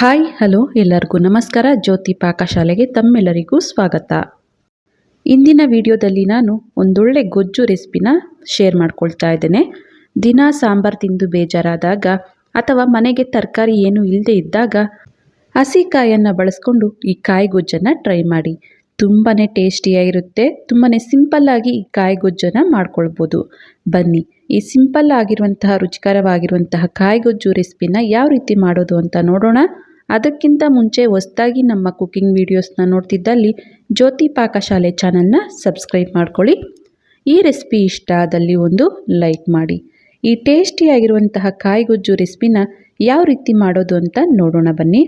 Hi, hello, ಎಲ್ಲರಿಗೂ ನಮಸ್ಕಾರ. ಜ್ಯೋತಿ ಪಾಕಶಾಲೆಗೆ ತಮ್ಮೆಲ್ಲರಿಗೂ ಸ್ವಾಗತ. ಇಂದಿನ ವಿಡಿಯೋದಲ್ಲಿ ನಾನು ಒಂದೊಳ್ಳೆ ಗೊಜ್ಜು ರೆಸಿಪಿನ ಶೇರ್ ಮಾಡ್ಕೊಳ್ತಾ ಇದ್ದೇನೆ. ದಿನ ಸಾಂಬಾರು ತಿಂದು ಬೇಜಾರಾದಾಗ ಅಥವಾ ಮನೆಗೆ ತರಕಾರಿ ಏನೂ ಇಲ್ಲದೆ ಇದ್ದಾಗ ಹಸಿ ಕಾಯನ್ನು ಬಳಸ್ಕೊಂಡು ಈ ಕಾಯಿ ಗೊಜ್ಜನ್ನು ಟ್ರೈ ಮಾಡಿ. ತುಂಬಾ ಟೇಸ್ಟಿಯಾಗಿರುತ್ತೆ. ತುಂಬಾ ಸಿಂಪಲ್ಲಾಗಿ ಈ ಕಾಯಿ ಗೊಜ್ಜನ್ನು ಮಾಡ್ಕೊಳ್ಬೋದು. ಬನ್ನಿ, ಈ ಸಿಂಪಲ್ ಆಗಿರುವಂತಹ ರುಚಿಕರವಾಗಿರುವಂತಹ ಕಾಯಿಗೊಜ್ಜು ರೆಸಿಪಿನ ಯಾವ ರೀತಿ ಮಾಡೋದು ಅಂತ ನೋಡೋಣ. ಅದಕ್ಕಿಂತ ಮುಂಚೆ ಹೊಸ್ದಾಗಿ ನಮ್ಮ ಕುಕ್ಕಿಂಗ್ ವೀಡಿಯೋಸ್ನ ನೋಡ್ತಿದ್ದಲ್ಲಿ ಜ್ಯೋತಿ ಪಾಕಶಾಲೆ ಚಾನಲ್ನ ಸಬ್ಸ್ಕ್ರೈಬ್ ಮಾಡ್ಕೊಳ್ಳಿ. ಈ ರೆಸಿಪಿ ಇಷ್ಟ ಆದಲ್ಲಿ ಒಂದು ಲೈಕ್ ಮಾಡಿ. ಈ ಟೇಸ್ಟಿಯಾಗಿರುವಂತಹ ಕಾಯಿಗೊಜ್ಜು ರೆಸಿಪಿನ ಯಾವ ರೀತಿ ಮಾಡೋದು ಅಂತ ನೋಡೋಣ ಬನ್ನಿ.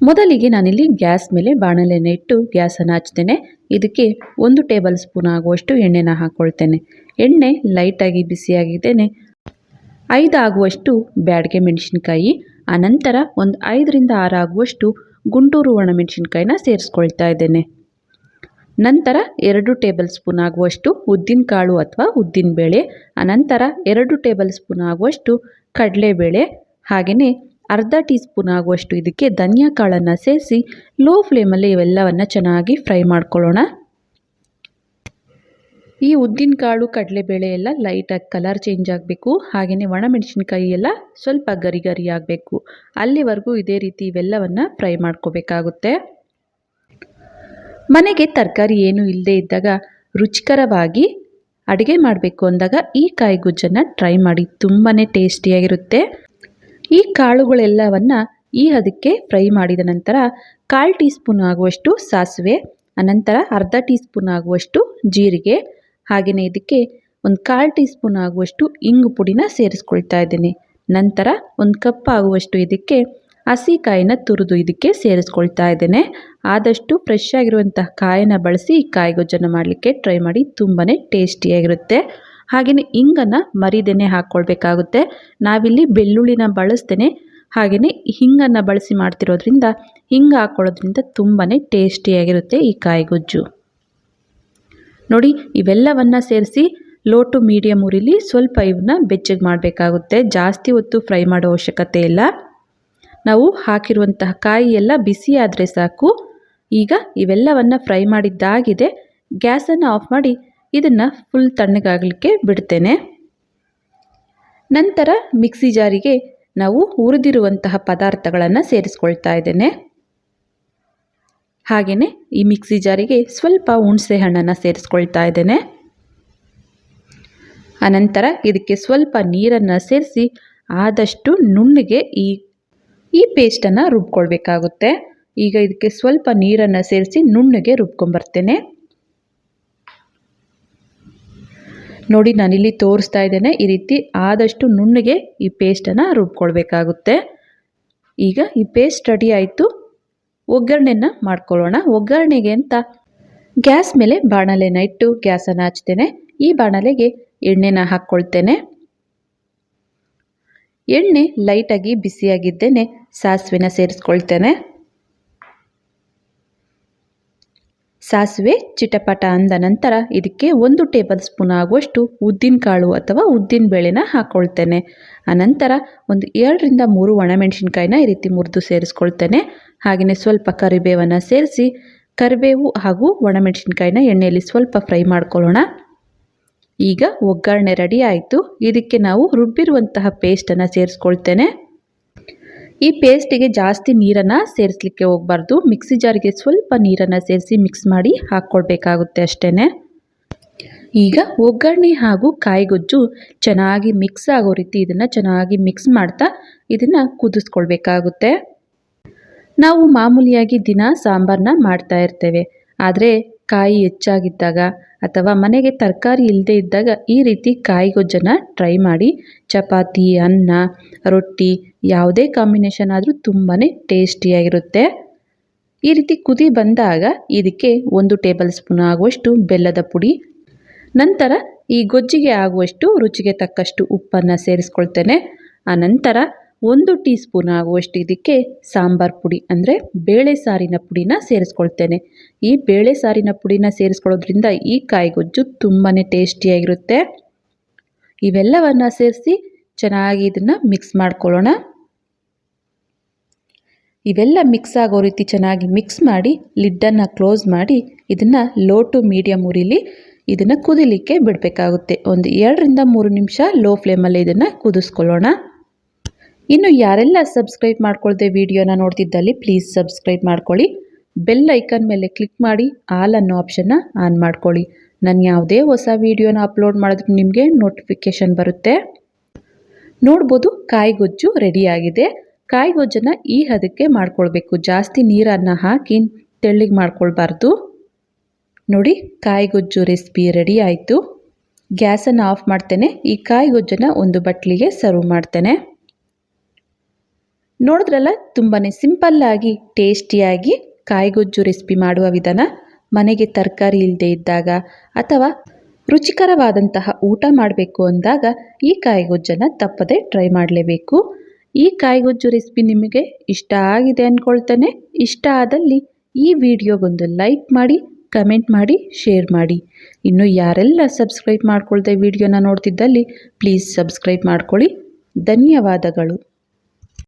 ಮೊದಲಿಗೆ ನಾನಿಲ್ಲಿ ಗ್ಯಾಸ್ ಮೇಲೆ ಬಾಣಲೆಯನ್ನು ಇಟ್ಟು ಗ್ಯಾಸನ್ನು ಹಚ್ತೇನೆ. ಇದಕ್ಕೆ ಒಂದು ಟೇಬಲ್ ಸ್ಪೂನ್ ಆಗುವಷ್ಟು ಎಣ್ಣೆನ ಹಾಕ್ಕೊಳ್ತೇನೆ ಎಣ್ಣೆ ಲೈಟಾಗಿ ಬಿಸಿಯಾಗಿದ್ದೇನೆ. ಐದು ಆಗುವಷ್ಟು ಬ್ಯಾಡಗೆ ಮೆಣಸಿನ್ಕಾಯಿ, ಆನಂತರ ಒಂದು ಐದರಿಂದ ಆರಾಗುವಷ್ಟು ಗುಂಟೂರು ಒಣಮೆಣಸಿನ್ಕಾಯಿನ ಸೇರಿಸ್ಕೊಳ್ತಾ ಇದ್ದೇನೆ. ನಂತರ ಎರಡು ಟೇಬಲ್ ಸ್ಪೂನ್ ಆಗುವಷ್ಟು ಉದ್ದಿನಕಾಳು ಅಥವಾ ಉದ್ದಿನಬೇಳೆ ಅನಂತರ ಎರಡು ಟೇಬಲ್ ಸ್ಪೂನ್ ಆಗುವಷ್ಟು ಕಡಲೆಬೇಳೆ, ಹಾಗೆಯೇ ಅರ್ಧ ಟೀ ಸ್ಪೂನ್ ಆಗುವಷ್ಟು ಇದಕ್ಕೆ ಧನಿಯಾ ಕಾಳನ್ನು ಸೇರಿಸಿ, ಲೋ ಫ್ಲೇಮಲ್ಲಿ ಇವೆಲ್ಲವನ್ನು ಚೆನ್ನಾಗಿ ಫ್ರೈ ಮಾಡ್ಕೊಳ್ಳೋಣ. ಈ ಉದ್ದಿನ ಕಾಳು, ಕಡಲೆ ಕಡಲೆಬೇಳೆ ಎಲ್ಲ ಲೈಟಾಗಿ ಕಲರ್ ಚೇಂಜ್ ಆಗಬೇಕು. ಹಾಗೆಯೇ ಒಣಮೆಣಸಿನ್ಕಾಯಿ ಎಲ್ಲ ಸ್ವಲ್ಪ ಗರಿ ಗರಿ ಆಗಬೇಕು. ಅಲ್ಲಿವರೆಗೂ ಇದೇ ರೀತಿ ಇವೆಲ್ಲವನ್ನು ಫ್ರೈ ಮಾಡ್ಕೋಬೇಕಾಗುತ್ತೆ. ಮನೆಗೆ ತರಕಾರಿ ಏನು ಇಲ್ಲದೆ ಇದ್ದಾಗ ರುಚಿಕರವಾಗಿ ಅಡುಗೆ ಮಾಡಬೇಕು ಅಂದಾಗ ಈ ಕಾಯಿ ಗುಜ್ಜನ್ನು ಟ್ರೈ ಮಾಡಿ ತುಂಬಾ ಟೇಸ್ಟಿಯಾಗಿರುತ್ತೆ. ಈ ಕಾಳುಗಳೆಲ್ಲವನ್ನು ಈ ಅದಕ್ಕೆ ಫ್ರೈ ಮಾಡಿದ ನಂತರ ಕಾಲು ಟೀ ಸ್ಪೂನ್ ಆಗುವಷ್ಟು ಸಾಸಿವೆ ಅನಂತರ ಅರ್ಧ ಟೀ ಸ್ಪೂನ್ ಆಗುವಷ್ಟು ಜೀರಿಗೆ ಹಾಗೆಯೇ ಇದಕ್ಕೆ ಒಂದು ಕಾಲು ಟೀ ಸ್ಪೂನ್ ಆಗುವಷ್ಟು ಇಂಗು ಪುಡಿನ ಸೇರಿಸ್ಕೊಳ್ತಾ ಇದ್ದೀನಿ. ನಂತರ ಒಂದು ಕಪ್ ಆಗುವಷ್ಟು ಇದಕ್ಕೆ ಹಸಿ ಕಾಯಿನ ತುರಿದು ಇದಕ್ಕೆ ಸೇರಿಸ್ಕೊಳ್ತಾ ಇದ್ದೇನೆ. ಆದಷ್ಟು ಫ್ರೆಶ್ ಆಗಿರುವಂತಹ ಕಾಯಿನ ಬಳಸಿ ಈ ಕಾಯಿಗೊಜ್ಜನ್ನು ಮಾಡಲಿಕ್ಕೆ ಟ್ರೈ ಮಾಡಿ ತುಂಬಾ ಟೇಸ್ಟಿಯಾಗಿರುತ್ತೆ. ಹಾಗೆಯೇ ಇಂಗನ್ನು ಮರಿದೇನೆ ಹಾಕ್ಕೊಳ್ಬೇಕಾಗುತ್ತೆ. ನಾವಿಲ್ಲಿ ಬೆಳ್ಳುಳ್ಳಿನ ಬಳಸ್ತೇನೆ. ಹಾಗೆಯೇ ಹಿಂಗನ್ನು ಬಳಸಿ ಮಾಡ್ತಿರೋದ್ರಿಂದ ಹಿಂಗೆ ಹಾಕ್ಕೊಳ್ಳೋದ್ರಿಂದ ತುಂಬಾ ಟೇಸ್ಟಿಯಾಗಿರುತ್ತೆ ಈ ಕಾಯಿಗೊಜ್ಜು. ನೋಡಿ, ಇವೆಲ್ಲವನ್ನು ಸೇರಿಸಿ ಲೋ ಟು ಮೀಡಿಯಮ್ ಉರಿಲಿ ಸ್ವಲ್ಪ ಇವನ್ನ ಬೆಚ್ಚಗೆ ಮಾಡಬೇಕಾಗುತ್ತೆ. ಜಾಸ್ತಿ ಹೊತ್ತು ಫ್ರೈ ಮಾಡೋ ಅವಶ್ಯಕತೆ ಇಲ್ಲ. ನಾವು ಹಾಕಿರುವಂತಹ ಕಾಯಿ ಎಲ್ಲ ಬಿಸಿ ಆದರೆ ಸಾಕು. ಈಗ ಇವೆಲ್ಲವನ್ನು ಫ್ರೈ ಮಾಡಿದ್ದಾಗಿದೆ. ಗ್ಯಾಸನ್ನು ಆಫ್ ಮಾಡಿ ಇದನ್ನು ಫುಲ್ ತಣ್ಣಗಾಗಲಿಕ್ಕೆ ಬಿಡ್ತೇನೆ. ನಂತರ ಮಿಕ್ಸಿ ಜಾರಿಗೆ ನಾವು ಹುರಿದಿರುವಂತಹ ಪದಾರ್ಥಗಳನ್ನು ಸೇರಿಸ್ಕೊಳ್ತಾ ಇದ್ದೇನೆ. ಹಾಗೆಯೇ ಈ ಮಿಕ್ಸಿ ಜಾರಿಗೆ ಸ್ವಲ್ಪ ಹುಣಸೆ ಹಣ್ಣನ್ನು ಸೇರಿಸ್ಕೊಳ್ತಾ ಇದ್ದೇನೆ. ಅನಂತರ ಇದಕ್ಕೆ ಸ್ವಲ್ಪ ನೀರನ್ನು ಸೇರಿಸಿ ಆದಷ್ಟು ನುಣ್ಣಗೆ ಈ ಈ ಪೇಸ್ಟನ್ನು ರುಬ್ಕೊಳ್ಬೇಕಾಗುತ್ತೆ. ಈಗ ಇದಕ್ಕೆ ಸ್ವಲ್ಪ ನೀರನ್ನು ಸೇರಿಸಿ ನುಣ್ಣಗೆ ರುಬ್ಕೊಂಬರ್ತೇನೆ. ನೋಡಿ ನಾನಿಲ್ಲಿ ತೋರಿಸ್ತಾ ಇದ್ದೇನೆ, ಈ ರೀತಿ ಆದಷ್ಟು ನುಣ್ಣಗೆ ಈ ಪೇಸ್ಟನ್ನು ರುಬ್ಕೊಳ್ಬೇಕಾಗುತ್ತೆ. ಈಗ ಈ ಪೇಸ್ಟ್ ರೆಡಿ ಆಯಿತು. ಒಗ್ಗರಣೆನ ಮಾಡ್ಕೊಳ್ಳೋಣ. ಒಗ್ಗರಣೆಗೆ ಅಂತ ಗ್ಯಾಸ್ ಮೇಲೆ ಬಾಣಲೆನ ಇಟ್ಟು ಗ್ಯಾಸನ್ನು ಹಚ್ತೇನೆ. ಈ ಬಾಣಲೆಗೆ ಎಣ್ಣೆನ ಹಾಕ್ಕೊಳ್ತೇನೆ. ಎಣ್ಣೆ ಲೈಟಾಗಿ ಬಿಸಿಯಾಗಿದ್ದೇನೆ. ಸಾಸಿವೆನ ಸೇರಿಸ್ಕೊಳ್ತೇನೆ. ಸಾಸಿವೆ, ಚಿಟಪಟ ಅಂದ ನಂತರ ಇದಕ್ಕೆ ಒಂದು ಟೇಬಲ್ ಸ್ಪೂನ್ ಆಗುವಷ್ಟು ಉದ್ದಿನಕಾಳು ಅಥವಾ ಉದ್ದಿನ ಬೇಳೆನ ಹಾಕ್ಕೊಳ್ತೇನೆ ಆನಂತರ ಒಂದು ಎರಡರಿಂದ ಮೂರು ಒಣಮೆಣಸಿನ್ಕಾಯಿನ ಈ ರೀತಿ ಮುರಿದು ಸೇರಿಸ್ಕೊಳ್ತೇನೆ. ಹಾಗೆಯೇ ಸ್ವಲ್ಪ ಕರಿಬೇವನ್ನು ಸೇರಿಸಿ, ಕರಿಬೇವು ಹಾಗೂ ಒಣಮೆಣಸಿನ್ಕಾಯಿನ ಎಣ್ಣೆಯಲ್ಲಿ ಸ್ವಲ್ಪ ಫ್ರೈ ಮಾಡ್ಕೊಳ್ಳೋಣ. ಈಗ ಒಗ್ಗರಣೆ ರೆಡಿ ಆಯಿತು. ಇದಕ್ಕೆ ನಾವು ರುಬ್ಬಿರುವಂತಹ ಪೇಸ್ಟನ್ನು ಸೇರಿಸ್ಕೊಳ್ತೇನೆ. ಈ ಪೇಸ್ಟಿಗೆ ಜಾಸ್ತಿ ನೀರನ್ನು ಸೇರಿಸಲಿಕ್ಕೆ ಹೋಗಬಾರ್ದು. ಮಿಕ್ಸಿ ಜಾರಿಗೆ ಸ್ವಲ್ಪ ನೀರನ್ನು ಸೇರಿಸಿ ಮಿಕ್ಸ್ ಮಾಡಿ ಹಾಕ್ಕೊಳ್ಬೇಕಾಗುತ್ತೆ ಅಷ್ಟೇ ಈಗ ಒಗ್ಗರಣೆ ಹಾಗೂ ಕಾಯಿಗೊಜ್ಜು ಚೆನ್ನಾಗಿ ಮಿಕ್ಸ್ ಆಗೋ ರೀತಿ ಇದನ್ನು ಚೆನ್ನಾಗಿ ಮಿಕ್ಸ್ ಮಾಡ್ತಾ ಇದನ್ನು ಕುದಿಸ್ಕೊಳ್ಬೇಕಾಗುತ್ತೆ. ನಾವು ಮಾಮೂಲಿಯಾಗಿ ದಿನ ಸಾಂಬಾರನ್ನ ಮಾಡ್ತಾ ಇರ್ತೇವೆ. ಆದರೆ ಕಾಯಿ ಹೆಚ್ಚಾಗಿದ್ದಾಗ ಅಥವಾ ಮನೆಗೆ ತರಕಾರಿ ಇಲ್ಲದೇ ಇದ್ದಾಗ ಈ ರೀತಿ ಕಾಯಿ ಗೊಜ್ಜನ್ನು ಟ್ರೈ ಮಾಡಿ. ಚಪಾತಿ, ಅನ್ನ, ರೊಟ್ಟಿ ಯಾವುದೇ ಕಾಂಬಿನೇಷನ್ ಆದರೂ ತುಂಬಾ ಟೇಸ್ಟಿಯಾಗಿರುತ್ತೆ ಈ ರೀತಿ ಕುದಿ ಬಂದಾಗ ಇದಕ್ಕೆ ಒಂದು ಟೇಬಲ್ ಸ್ಪೂನ್ ಆಗುವಷ್ಟು ಬೆಲ್ಲದ ಪುಡಿ. ನಂತರ ಈ ಗೊಜ್ಜಿಗೆ ಆಗುವಷ್ಟು ರುಚಿಗೆ ತಕ್ಕಷ್ಟು ಉಪ್ಪನ್ನು ಸೇರಿಸ್ಕೊಳ್ತೇನೆ. ಆನಂತರ ಒಂದು ಟೀ ಸ್ಪೂನ್ ಆಗುವಷ್ಟು ಇದಕ್ಕೆ ಸಾಂಬಾರ್ ಪುಡಿ, ಅಂದರೆ ಬೇಳೆ ಸಾರಿನ ಪುಡಿನ ಸೇರಿಸ್ಕೊಳ್ತೇನೆ. ಈ ಬೇಳೆ ಸಾರಿನ ಪುಡಿನ ಸೇರಿಸ್ಕೊಳ್ಳೋದ್ರಿಂದ ಈ ಕಾಯಿಗೊಜ್ಜು ತುಂಬಾ ಟೇಸ್ಟಿಯಾಗಿರುತ್ತೆ. ಇವೆಲ್ಲವನ್ನು ಸೇರಿಸಿ ಚೆನ್ನಾಗಿ ಇದನ್ನು ಮಿಕ್ಸ್ ಮಾಡ್ಕೊಳ್ಳೋಣ. ಇವೆಲ್ಲ ಮಿಕ್ಸ್ ಆಗೋ ರೀತಿ ಚೆನ್ನಾಗಿ ಮಿಕ್ಸ್ ಮಾಡಿ, ಲಿಡ್ಡನ್ನು ಕ್ಲೋಸ್ ಮಾಡಿ ಇದನ್ನು ಲೋ ಟು ಮೀಡಿಯಮ್ ಉರಿಲಿ ಇದನ್ನು ಕುದಿಲಿಕ್ಕೆ ಬಿಡಬೇಕಾಗುತ್ತೆ. ಒಂದು ಎರಡರಿಂದ ಮೂರು ನಿಮಿಷ ಲೋ ಫ್ಲೇಮಲ್ಲಿ ಇದನ್ನು ಕುದಿಸ್ಕೊಳ್ಳೋಣ. ಇನ್ನು ಯಾರೆಲ್ಲ ಸಬ್ಸ್ಕ್ರೈಬ್ ಮಾಡ್ಕೊಳ್ದೆ ವಿಡಿಯೋನ ನೋಡ್ತಿದ್ದಲ್ಲಿ ಪ್ಲೀಸ್ ಸಬ್ಸ್ಕ್ರೈಬ್ ಮಾಡ್ಕೊಳ್ಳಿ. ಬೆಲ್ ಐಕನ್ ಮೇಲೆ ಕ್ಲಿಕ್ ಮಾಡಿ ಆಲ್ ಅನ್ನೋ ಆಪ್ಷನ್ನ ಆನ್ ಮಾಡ್ಕೊಳ್ಳಿ. ನಾನು ಯಾವುದೇ ಹೊಸ ವಿಡಿಯೋನ ಅಪ್ಲೋಡ್ ಮಾಡಿದ್ರು ನಿಮಗೆ ನೋಟಿಫಿಕೇಷನ್ ಬರುತ್ತೆ. ನೋಡ್ಬೋದು ಕಾಯಿಗೊಜ್ಜು ರೆಡಿಯಾಗಿದೆ ಕಾಯಿಗೊಜ್ಜನ್ನು ಈ ಹದಕ್ಕೆ ಮಾಡ್ಕೊಳ್ಬೇಕು. ಜಾಸ್ತಿ ನೀರನ್ನು ಹಾಕಿ ತೆಳ್ಳಗೆ ಮಾಡ್ಕೊಳ್ಬಾರ್ದು. ನೋಡಿ, ಕಾಯಿಗೊಜ್ಜು ರೆಸಿಪಿ ರೆಡಿ ಆಯಿತು. ಗ್ಯಾಸನ್ನು ಆಫ್ ಮಾಡ್ತೇನೆ. ಈ ಕಾಯಿಗೊಜ್ಜನ್ನು ಒಂದು ಬಟ್ಲಿಗೆ ಸರ್ವ್ ಮಾಡ್ತೇನೆ. ನೋಡಿದ್ರಲ್ಲ ತುಂಬಾ ಸಿಂಪಲ್ಲಾಗಿ ಟೇಸ್ಟಿಯಾಗಿ ಕಾಯಿಗೊಜ್ಜು ರೆಸಿಪಿ ಮಾಡುವ ವಿಧಾನ. ಮನೆಗೆ ತರಕಾರಿ ಇಲ್ಲದೆ ಇದ್ದಾಗ ಅಥವಾ ರುಚಿಕರವಾದಂತಹ ಊಟ ಮಾಡಬೇಕು ಅಂದಾಗ ಈ ಕಾಯಿಗೊಜ್ಜನ್ನು ತಪ್ಪದೆ ಟ್ರೈ ಮಾಡಲೇಬೇಕು. ಈ ಕಾಯಿಗೊಜ್ಜು ರೆಸಿಪಿ ನಿಮಗೆ ಇಷ್ಟ ಆಗಿದೆ ಅಂದ್ಕೊಳ್ತಾನೆ ಇಷ್ಟ ಆದಲ್ಲಿ ಈ ವಿಡಿಯೋಗೊಂದು ಲೈಕ್ ಮಾಡಿ, ಕಮೆಂಟ್ ಮಾಡಿ, ಶೇರ್ ಮಾಡಿ. ಇನ್ನು ಯಾರೆಲ್ಲ ಸಬ್ಸ್ಕ್ರೈಬ್ ಮಾಡ್ಕೊಳ್ದೆ ವಿಡಿಯೋನ ನೋಡ್ತಿದ್ದಲ್ಲಿ, ಪ್ಲೀಸ್ ಸಬ್ಸ್ಕ್ರೈಬ್ ಮಾಡ್ಕೊಳ್ಳಿ. ಧನ್ಯವಾದಗಳು.